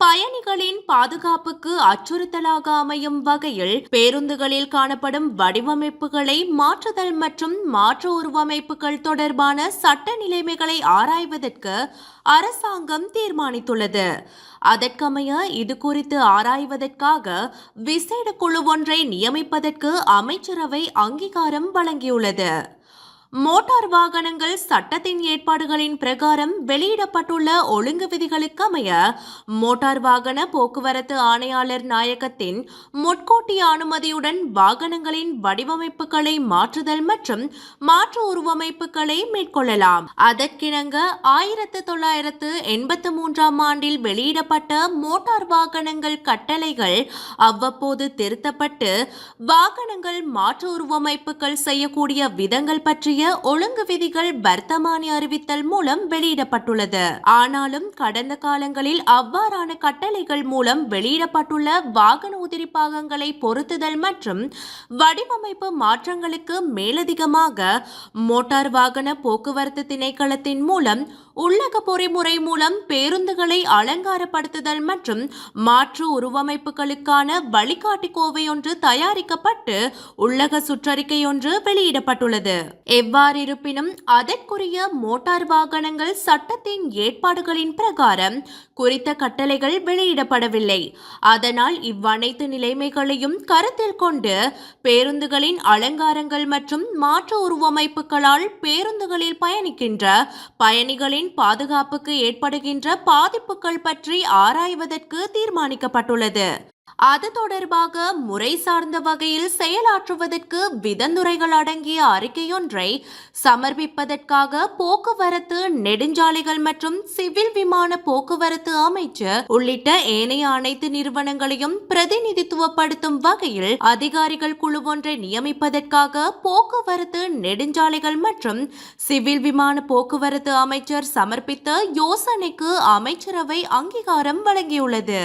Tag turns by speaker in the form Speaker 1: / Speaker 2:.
Speaker 1: பயணிகளின் பாதுகாப்புக்கு அச்சுறுத்தலாக அமையும் வகையில் பேருந்துகளில் காணப்படும் வடிவமைப்புகளை மாற்றுதல் மற்றும் மாற்று உருவமைப்புகள் தொடர்பான சட்ட நிலைமைகளை ஆராய்வதற்கு அரசாங்கம் தீர்மானித்துள்ளது. அதற்கமைய இது குறித்து ஆராய்வதற்காக விசேட குழு ஒன்றை நியமிப்பதற்கு அமைச்சரவை அங்கீகாரம் வழங்கியுள்ளது. மோட்டார் வாகனங்கள் சட்டத்தின் ஏற்பாடுகளின் பிரகாரம் வெளியிடப்பட்டுள்ள ஒழுங்கு விதிகளுக்கு அமைய மோட்டார் வாகன போக்குவரத்து ஆணையாளர் நாயகத்தின் முட்கூட்டிய அனுமதியுடன் வாகனங்களின் வடிவமைப்புகளை மாற்றுதல் மற்றும் மாற்று உருவமைப்புகளை மேற்கொள்ளலாம். அதற்கிணங்க ஆயிரத்து தொள்ளாயிரத்து எண்பத்து மூன்றாம் ஆண்டில் வெளியிடப்பட்ட மோட்டார் வாகனங்கள் கட்டளைகள் அவ்வப்போது திருத்தப்பட்டு வாகனங்கள் மாற்று உருவமைப்புகள் செய்யக்கூடிய விதங்கள் பற்றிய ஒழுங்கு விதிகள் வர்த்தமானி அறிவித்தல் மூலம் வெளியிடப்பட்டுள்ளது. ஆனாலும் கடந்த காலங்களில் அவ்வாறான கட்டளைகள் மூலம் வெளியிடப்பட்டுள்ள வாகன உதிரி பாகங்களை பொருத்துதல் மற்றும் வடிவமைப்பு மாற்றங்களுக்கு மேலதிகமாக மோட்டார் வாகன போக்குவரத்து திணைக்களத்தின் மூலம் உள்ளக பொறிமுறை மூலம் பேருந்துகளை அலங்காரப்படுத்துதல் மற்றும் மாற்று உருவமைப்புகளுக்கான வழிகாட்டி கோவை ஒன்று தயாரிக்கப்பட்டு உள்ளக சுற்றறிக்கை ஒன்று வெளியிடப்பட்டுள்ளது. எவ்வாறிருப்பினும் அதற்குரிய மோட்டார் வாகனங்கள் சட்டத்தின் ஏற்பாடுகளின் பிரகாரம் குறித்த கட்டளைகள் வெளியிடப்படவில்லை. அதனால் இவ்வனைத்து நிலைமைகளையும் கருத்தில் கொண்டு பேருந்துகளின் அலங்காரங்கள் மற்றும் மாற்று உருவமைப்புகளால் பேருந்துகளில் பயணிக்கின்ற பயணிகளின் பாதுகாப்புக்கு ஏற்படுகின்ற பாதிப்புகள் பற்றி ஆராய்வதற்கு தீர்மானிக்கப்பட்டுள்ளது. அது தொடர்பாக முறை சார்ந்த வகையில் செயலாற்றுவதற்கு விதந்துரைகள் அடங்கிய அறிக்கையொன்றை சமர்ப்பிப்பதற்காக போக்குவரத்து நெடுஞ்சாலைகள் மற்றும் சிவில் விமான போக்குவரத்து அமைச்சர் உள்ளிட்ட ஏனைய அனைத்து நிறுவனங்களையும் பிரதிநிதித்துவப்படுத்தும் வகையில் அதிகாரிகள் குழு ஒன்றை நியமிப்பதற்காக போக்குவரத்து நெடுஞ்சாலைகள் மற்றும் சிவில் விமான போக்குவரத்து அமைச்சர் சமர்ப்பித்த யோசனைக்கு அமைச்சரவை அங்கீகாரம் வழங்கியுள்ளது.